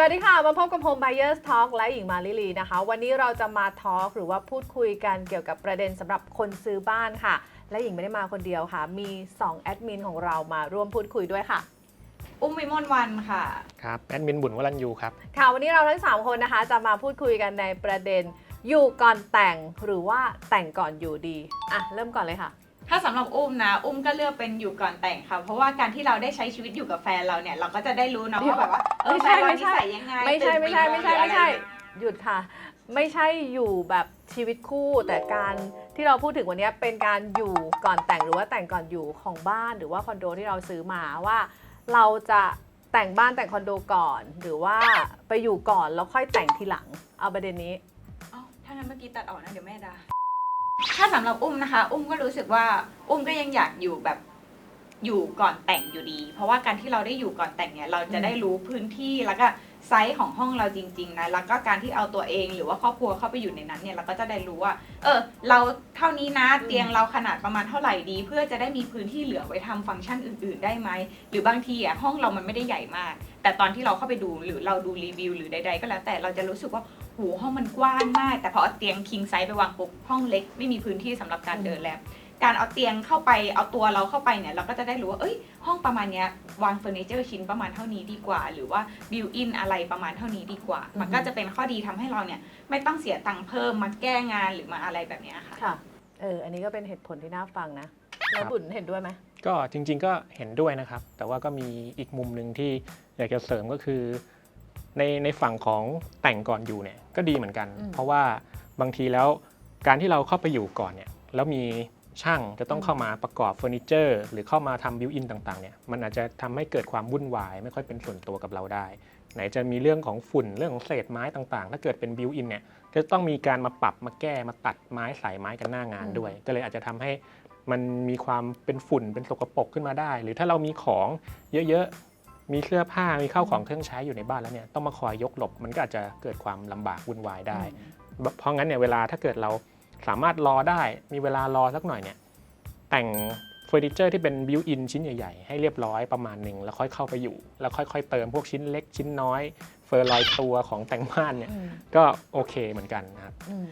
สวัสดีค่ะ มาพบกับ Home Buyers Talk และหญิงมาลิลีนะคะ วันนี้เราจะมาทอ l k หรือว่าพูดคุยกันเกี่ยวกับประเด็นสำหรับคนซื้อบ้านค่ะ และหญิงไม่ได้มาคนเดียวค่ะ มี2แอดมินของเรามาร่วมพูดคุยด้วยค่ะ อุ้มวิมลวันค่ะ ครับแอดมินบุญวรัญยูครับ ค่ะ วันนี้เราทั้ง 3 คนนะคะ จะมาพูดคุยกันในประเด็นอยู่ก่อนแต่งหรือว่าแต่งก่อนอยู่ดี อะ เริ่มก่อนเลยค่ะ ถ้าสำหรับอุ้มนะ อุ้มก็เลือกเป็นอยู่ก่อนแต่งค่ะ เพราะว่าการที่เราได้ใช้ชีวิตอยู่กับแฟนเราเนี่ย เราก็จะได้รู้เนาะเดี๋ยวว่าแบบว่าเออไม่แฟใช่นเราไม่นิใช่สัยยังไงไม่ใช่ไม่ใช่ไม่ใช่ตื่นไม่ใช่กี่โงหรืออะรหยุดค่ะ ไม่ใช่อยู่แบบชีวิตคู่แต่การที่เราพูดถึงวันนี้เป็นการอยู่ก่อนแต่งหรือว่าแต่งก่อนอยู่ของบ้านหรือว่าคอนโดที่เราซื้อมาว่า เราจะแต่งบ้านแต่งคอนโดก่อน หรือว่าไปอยู่ก่อนแล้วค่อยแต่งทีหลัง เอาประเด็นนี้เอ้าถ้างั้นเมื่อกี้ตัดออกนะเดี๋ยวแม่ด่า ถ้าสำหรับอุ้มนะคะ อุ้มก็รู้สึกว่าอุ้มก็ยังอยากอยู่แบบอยู่ก่อนแต่งอยู่ดี เพราะว่าการที่เราได้อยู่ก่อนแต่งเนี่ยเราจะได้รู้พื้นที่แล้วก็ไซส์ของห้องเราจริงๆนะแล้วก็การที่เอาตัวเองหรือว่าครอบครัวเข้าไปอยู่ในนั้นเนี่ยเราก็จะได้รู้ว่า เออ เราเท่านี้นะเตียงเราขนาดประมาณเท่าไหร่ดี เพื่อจะได้มีพื้นที่เหลือไว้ทำฟังก์ชันอื่น ๆ ได้ไหมหรือบางทีอะห้องเรามันไม่ได้ใหญ่มาก แต่ตอนที่เราเข้าไปดูหรือเราดูรีวิวหรือใด ๆ ก็แล้วแต่เราจะรู้สึกว่า โหห้องมันกว้างมาก แต่พอเอาเตียงคิงไซส์ไปวางปุ๊บห้องเล็กไม่มีพื้นที่สำหรับการเดินแล้ว การเอาเตียงเข้าไปเอาตัวเราเข้าไปเนี่ยเราก็จะได้รู้ว่าเอ้ย ห้องประมาณเนี้ยวางเฟอร์นิเจอร์ชิ้นประมาณเท่านี้ดีกว่า หรือว่าบิวอินอะไรประมาณเท่านี้ดีกว่าอือฮึมันก็จะเป็นข้อดีทำให้เราเนี่ยไม่ต้องเสียตังค์เพิ่มมาแก้งานหรือมาอะไรแบบเนี้ยค่ะค่ะเอออันนี้ก็เป็นเหตุผลที่น่าฟังนะแล้วบุญเห็นด้วยไหมก็จริง ๆ ก็เห็นด้วยนะครับ แต่ว่าก็มีอีกมุมหนึ่งที่อยากจะเสริมก็คือ ในในฝั่งของแต่งก่อนอยู่เนี่ยก็ดีเหมือนกันอืมเพราะว่าบางทีแล้วการที่เราเข้าไปอยู่ก่อนเนี่ยแล้วมีช่างจะต้องเข้ามาประกอบเฟอร์นิเจอร์หรือเข้ามาทำบิวอินต่างๆเนี่ยมันอาจจะทำให้เกิดความวุ่นวาย ไม่ค่อยเป็นส่วนตัวกับเราได้ ไหนจะมีเรื่องของฝุ่นเรื่องของเศษไม้ต่างๆ ถ้าเกิดเป็นบิวอินเนี่ยจะต้องมีการมาปรับมาแก้มาตัดไม้สายไม้กันหน้างานด้วย ก็เลยอาจจะทำให้มันมีความเป็นฝุ่นเป็นสกปรกขึ้นมาได้ หรือถ้าเรามีของเยอะๆ มีเสื้อผ้ามีข้าวของเครื่องใช้อยู่ในบ้านแล้วเนี่ยต้องมาคอยยกหลบมันก็อาจจะเกิดความลำบากวุ่นวายได้ เพราะงั้นเนี่ยเวลาถ้าเกิดเราสามารถรอได้มีเวลารอสักหน่อยเนี่ยแต่งเฟอร์นิเจอร์ที่เป็นบิวอินชิ้นใหญ่ๆ ให้เรียบร้อยประมาณหนึ่งแล้วค่อยเข้าไปอยู่ แล้วค่อยๆ เติมพวกชิ้นเล็กชิ้นน้อย เฟอร์ลอยตัวของแต่งบ้านเนี่ยอืมก็โอเคเหมือนกันนะครับอืม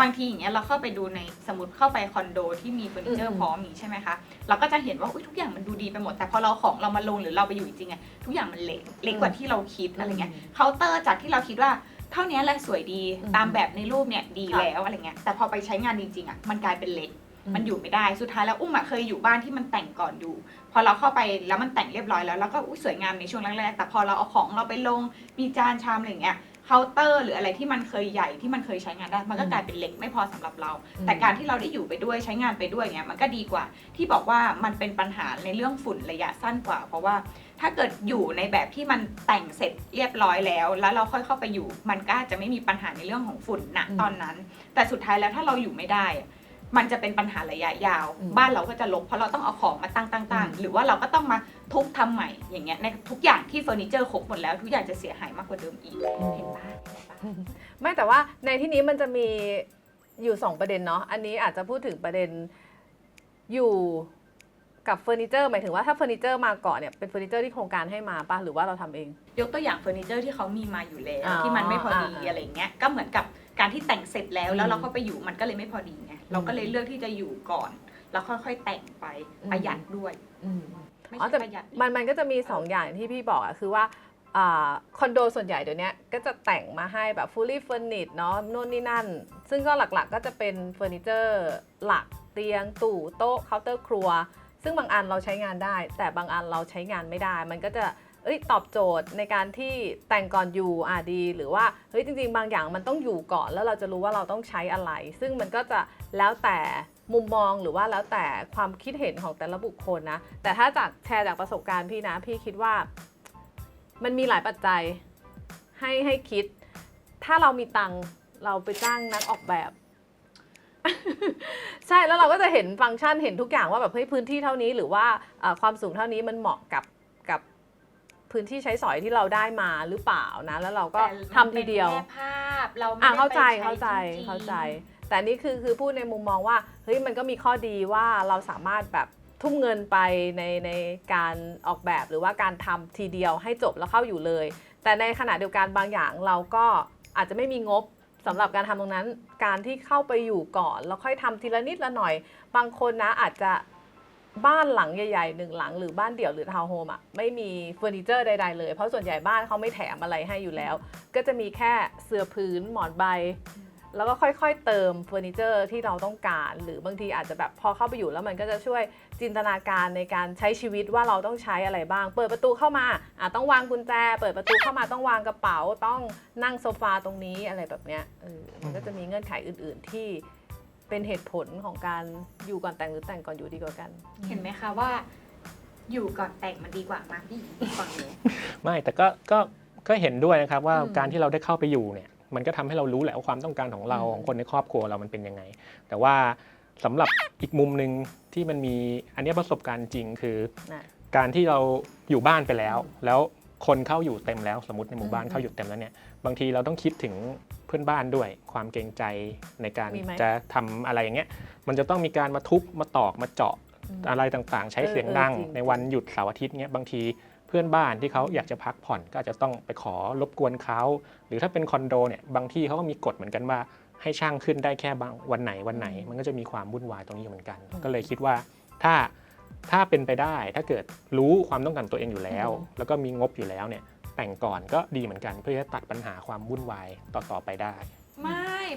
บางทีอย่างเงี้ยเราเข้าไปดูในสมมติเข้าไปคอนโดที่มีเฟอร์นิเจออืร์มพร้อมนี้ใช่ไหมคะเราก็จะเห็นว่าอุ๊ยทุกอย่างมันดูดีไปหมด แต่พอเราของเรามาลงหรือเราไปอยู่จริงๆอะทุกอย่างมันเล็กเล็กกว่าที่เราคิดอะไรเงี้ยเคาน์เตอร์จากที่เราคิดว่าเท่านี้แหละสวยดีอืมตามแบบในรูปเนี่ยดีค่ะแล้วอะไรเงี้ยแต่พอไปใช้งานจริงๆอะมันกลายเป็นเล็กอืมมันอยู่ไม่ได้สุดท้ายแล้วอุ้มอะเคยอยู่บ้านที่มันแต่งก่อนอยู่ พอเราเข้าไปแล้วมันแต่งเรียบร้อยแล้วแล้วก็อุ๊ยสวยงามในช่วงแรกๆแต่พอเราเอาของเราไปลงมีจานชามอะไรเงี้ย เคาน์เตอร์หรืออะไรที่มันเคยใหญ่ที่มันเคยใช้งานได้ มันก็กลายเป็นเล็กไม่พอสำหรับเรา อืม แต่การที่เราได้อยู่ไปด้วยใช้งานไปด้วยเนี่ยมันก็ดีกว่า ที่บอกว่ามันเป็นปัญหาในเรื่องฝุ่นระยะสั้นกว่า เพราะว่าถ้าเกิดอยู่ในแบบที่มันแต่งเสร็จเรียบร้อยแล้ว แล้วเราค่อยเข้าไปอยู่ มันก็อาจจะไม่มีปัญหาในเรื่องของฝุ่นณอืม ตอนนั้น แต่สุดท้ายแล้วถ้าเราอยู่ไม่ได้อะ มันจะเป็นปัญหาระยะยาวอืมบ้านเราก็จะลกเพราะเราต้องเอาของมาตั้งตั้งตั้งอืมหรือว่าเราก็ต้องมาทุบทำใหม่อย่างเงี้ยในทุกอย่างที่เฟอร์นิเจอร์ครบหมดแล้วทุกอย่างจะเสียหายมากกว่าเดิมอีกเห็นปะเห็นปะไม่แต่ว่าในที่นี้มันจะมีอยู่ 2 ประเด็นเนาะอันนี้อาจจะพูดถึงประเด็นอยู่ กับเฟอร์นิเจอร์หมายถึงว่าถ้าเฟอร์นิเจอร์มาก่อนเนี่ยเป็นเฟอร์นิเจอร์ที่โครงการให้มาป่ะหรือว่าเราทำเอง ยกตัวอย่างเฟอร์นิเจอร์ที่เขามีมาอยู่แล้ว อ๋อที่มันไม่พอดีอ่าอะไรเงี้ยก็เหมือนกับการที่แต่งเสร็จแล้วแล้วอืมเราเข้าไปอยู่มันก็เลยไม่พอดีไงเราก็เลยเลือกที่จะอยู่ก่อน แล้วค่อยๆแต่งไปอืม ประหยัดด้วยอืม ไม่อ๋อใช่แต่ ประหยัดมันมันก็จะมี 2 อย่างที่พี่บอกอะคือว่าอาคอนโดส่วนใหญ่เดี๋ยวนี้ก็จะแต่งมาให้แบบ fully furnished เนาะนู่นนี่นั่น ซึ่งก็หลักๆก็จะเป็นเฟอร์นิเจอร์หลักเตียง ตู้โต๊ะเคาน์เตอร์ครัว ซึ่งบางอันเราใช้งานได้ แต่บางอันเราใช้งานไม่ได้ มันก็จะเอ้ยตอบโจทย์ในการที่แต่งก่อนอยู่อะดี หรือว่าเฮ้ยจริง ๆ บางอย่างมันต้องอยู่ก่อนแล้วเราจะรู้ว่าเราต้องใช้อะไร ซึ่งมันก็จะแล้วแต่มุมมองหรือว่าแล้วแต่ความคิดเห็นของแต่ละบุคคลนะ แต่ถ้าจากแชร์จากประสบการณ์พี่นะ พี่คิดว่ามันมีหลายปัจจัยให้ให้คิด ถ้าเรามีตังเราไปจ้างนักออกแบบ ใช่แล้วเราก็จะเห็นฟังก์ชันเห็นทุกอย่างว่าแบบเฮ้ยพื้นที่เท่านี้หรือว่าเอ่อความสูงเท่านี้มันเหมาะกับกับพื้นที่ใช้สอยที่เราได้มาหรือเปล่านะ แล้วเราก็แต่ทำทีเดียวมันป็นแค่ภาพเราไม่อะได้เข้าใจไปเข้าใจจริงๆเข้าใจ แต่นี่คือคือพูดในมุมมองว่าเฮ้ยมันก็มีข้อดีว่าเราสามารถแบบทุ่มเงินไปในในการออกแบบหรือว่าการทำทีเดียวให้จบแล้วเข้าอยู่เลย แต่ในขณะเดียวกันบางอย่างเราก็อาจจะไม่มีงบ สำหรับการทำตรงนั้นการที่เข้าไปอยู่ก่อน แล้วค่อยทำทีละนิดละหน่อย บางคนนะอาจจะบ้านหลังใหญ่ๆหนึ่งหลังหรือบ้านเดี่ยวหรือทาวน์โฮมอะไม่มีเฟอร์นิเจอร์ใดๆเลย เพราะส่วนใหญ่บ้านเขาไม่แถมอะไรให้อยู่แล้ว ก็จะมีแค่เสื่อพื้นหมอนใบ แล้วก็ค่อยๆ เติมเฟอร์นิเจอร์ที่เราต้องการ หรือบางทีอาจจะแบบพอเข้าไปอยู่แล้วมันก็จะช่วยจินตนาการในการใช้ชีวิตว่าเราต้องใช้อะไรบ้าง เปิดประตูเข้ามาอะต้องวางกุญแจ เปิดประตูเข้ามาต้องวางกระเป๋า ต้องนั่งโซฟาตรงนี้อะไรแบบเนี้ยเออมันก็จะมีเงื่อนไขอื่น ๆ ที่เป็นเหตุผลของการอยู่ก่อนแต่งหรือแต่งก่อนอยู่ดีกว่ากัน เห็นไหมคะว่า อยู่ก่อนแต่งมันดีกว่ามาพี่ฟังเลยไม่แต่ก็ก็ก็เห็นด้วยนะครับว่าอืม การที่เราได้เข้าไปอยู่เนี่ย มันก็ทำให้เรารู้แหละว่าความต้องการของเราอืมของคนในครอบครัวเรามันเป็นยังไง แต่ว่าสำหรับอีกมุมหนึ่งที่มันมีอันเนี้ยประสบการณ์จริงคือนะการที่เราอยู่บ้านไปแล้ว แล้วคนเข้าอยู่เต็มแล้วสมมติในหมู่บ้านอืมเข้าอยู่เต็มแล้วเนี่ยบางทีเราต้องคิดถึงเพื่อนบ้านด้วย ความเกรงใจในการมีไหมจะทำอะไรอย่างเงี้ยมันจะต้องมีการมาทุบมาตอกมาเจาะมอะไรต่างๆ ใช้เออเสียงดังเออจริงในวันหยุดเสาร์อาทิตย์เนี้ยบางที เพื่อนบ้านที่เขาอยากจะพักผ่อนก็อาจจะต้องไปขอรบกวนเขาหรือถ้าเป็นคอนโดเนี่ยบางที่เขาก็มีกฎเหมือนกันว่าให้ช่างขึ้นได้แค่บางวันไหนวันไหน มันก็จะมีความวุ่นวายตรงนี้อยู่เหมือนกัน ก็เลยคิดว่าถ้าถ้าเป็นไปได้ถ้าเกิดรู้ความต้องการตัวเองอยู่แล้ว แล้วก็มีงบอยู่แล้วเนี่ยแต่งก่อนก็ดีเหมือนกันเพื่อจะตัดปัญหาความวุ่นวายต่อๆไปได้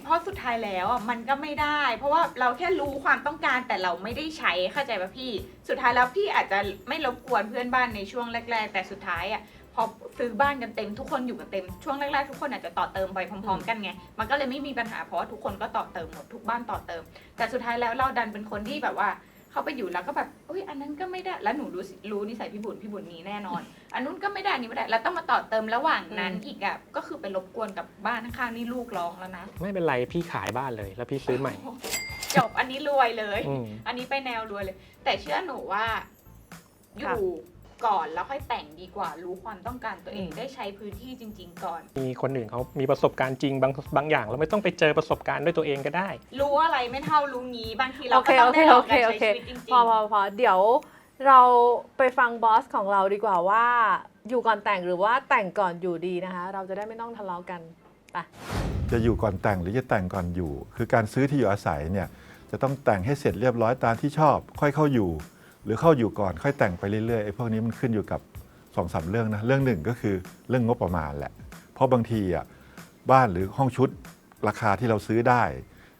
เพราะสุดท้ายแล้วอะมันก็ไม่ได้ เพราะว่าเราแค่รู้ความต้องการแต่เราไม่ได้ใช้เข้าใจป่ะพี่ สุดท้ายแล้วพี่อาจจะไม่รบกวนเพื่อนบ้านในช่วงแรก ๆ แต่สุดท้ายอะพอซื้อบ้านกันเต็มทุกคนอยู่กันเต็มช่วงแรกๆทุกคนอาจจะต่อเติมไปพร้อม ๆ กันไงมันก็เลยไม่มีปัญหาเพราะว่าทุกคนก็ต่อเติมหมดทุกบ้านต่อเติม แต่สุดท้ายแล้วเราดันเป็นคนที่แบบว่า เข้าไปอยู่แล้วก็แบบอุ้ยอันนั้นก็ไม่ได้แล้วหนูรู้สิรู้นิสัยพี่บุญพี่บุญนี้แน่นอน อันนู้นก็ไม่ได้อันนี้ไม่ได้แล้วต้องมาต่อเติมระหว่างนั้นอืมอีกอะก็คือไปรบกวนกับบ้านข้างๆนี่ลูกร้องแล้วนะไม่เป็นไรพี่ขายบ้านเลย แล้วพี่ซื้อใหม่ จบอันนี้รวยเลย อืม อันนี้ไปแนวรวยเลย แต่เชื่อหนูว่า อค่ะยู่ ก่อนแล้วค่อยแต่งดีกว่า รู้ความต้องการตัวเองอืมได้ใช้พื้นที่จริง ๆ ก่อน มีคนอื่นเขามีประสบการณ์จริงบางบางอย่างเราไม่ต้องไปเจอประสบการณ์ด้วยตัวเองก็ได้ รู้อะไรไม่เท่ารู้งี้บางทีเราโอก็เคต้อโองเคได้ลอโองเคการโอใช้เคชีวิตจริงพอพอพอเดี๋ยวเราไปฟังบอสของเราดีกว่าว่า อยู่ก่อนแต่งหรือว่าแต่งก่อนอยู่ดีนะคะ เราจะได้ไม่ต้องทะเลาะกันจะอยู่ก่อนแต่งหรือจะแต่งก่อนอยู่ คือการซื้อที่อยู่อาศัยเนี่ยจะต้องแต่งให้เสร็จเรียบร้อยตามที่ชอบ ค่อยเข้าอยู่ หรือเข้าอยู่ก่อนค่อยแต่งไปเรื่อยๆไอ้พวกนี้มันขึ้นอยู่กับสองสามเรื่องนะเรื่องหนึ่งก็คือเรื่องงบประมาณแหละ เพราะบางทีอะบ้านหรือห้องชุดราคาที่เราซื้อได้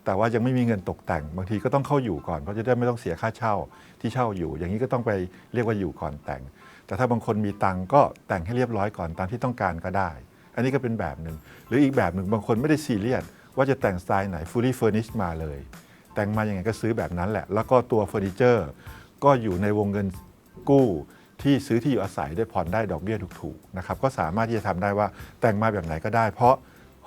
แต่ว่ายังไม่มีเงินตกแต่ง บางทีก็ต้องเข้าอยู่ก่อนเพราะจะได้ไม่ต้องเสียค่าเช่าที่เช่าอยู่ อย่างนี้ก็ต้องไปเรียกว่าอยู่ก่อนแต่ง แต่ถ้าบางคนมีตังก็แต่งให้เรียบร้อยก่อนตามที่ต้องการก็ได้ อันนี้ก็เป็นแบบหนึ่งหรืออีกแบบหนึ่งบางคนไม่ได้ซีเรียสว่าจะแต่งสไตล์ไหน fully furnished มาเลย แต่งมาอย่างไงก็ซื้อแบบนั้นแหละ แล้วก็ตัวเฟอร์นิเจอร์ ก็อยู่ในวงเงินกู้ที่ซื้อที่อยู่อาศัยได้ผ่อนได้ดอกเบี้ยถูกๆนะครับก็สามารถที่จะทำได้ว่าแต่งมาแบบไหนก็ได้ เพราะ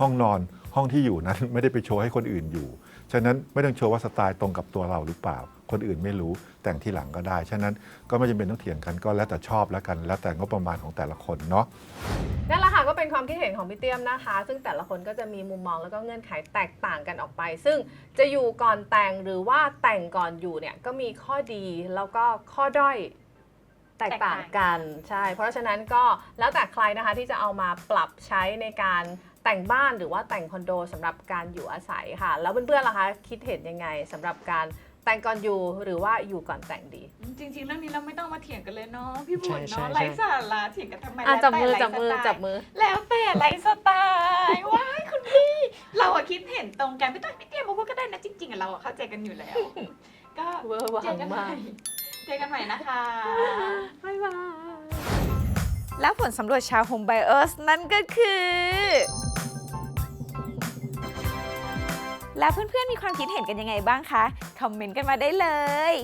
ห้องนอนห้องที่อยู่นั้นไม่ได้ไปโชว์ให้คนอื่นอยู่ ฉะนั้นไม่ต้องโชว์ว่าสไตล์ตรงกับตัวเราหรือเปล่า คนอื่นไม่รู้แต่งที่หลังก็ได้ ฉะนั้นก็ไม่จำเป็นต้องเถียงกันก็แล้วแต่ชอบแล้วกัน แล้วแต่งบประมาณของแต่ละคนเนาะนั่นแหละค่ะก็เป็นความคิดเห็นของพี่เตี้ยมนะคะ ซึ่งแต่ละคนก็จะมีมุมมองแล้วก็เงื่อนไขแตกต่างกันออกไป ซึ่งจะอยู่ก่อนแต่งหรือว่าแต่งก่อนอยู่เนี่ยก็มีข้อดีแล้วก็ข้อด้อยแตกต่างกันใช่ เพราะฉะนั้นก็แล้วแต่ใครนะคะที่จะเอามาปรับใช้ในการแต่งบ้านหรือว่าแต่งคอนโดสำหรับการอยู่อาศัยค่ะ แล้วเพื่อนๆล่ะคะคิดเห็นยังไงสำหรับการ แต่งก่อนอยู่หรือว่าอยู่ก่อนแต่งดี จริงๆเรื่องนี้เราไม่ต้องมาเถียงกันเลยเนาะพี่บุญใช่เนาะใช่ ไร้สาระเถียงกันทำไมอะแล้วจับแต่มือไลฟ์จับมือสไตล์จับมือ แล้วแต่ไลฟ์สไตล์ว้ายคุณพี่เราอะคิดเห็นตรงกันไม่ต้องพี่เตี้ยมาพูดก็ได้นะจริงๆอะเราอะเข้าใจกันอยู่แล้ว ก็เวอร์วัเจองกันใหมาม่กเจอกันใหม่นะคะ บ๊ายบาย แล้วผลสำรวจชาว Home Buyers นั่นก็คือ แล้วเพื่อนๆมีความคิดเห็นกันยังไงบ้างคะ คอมเมนต์กันมาได้เลย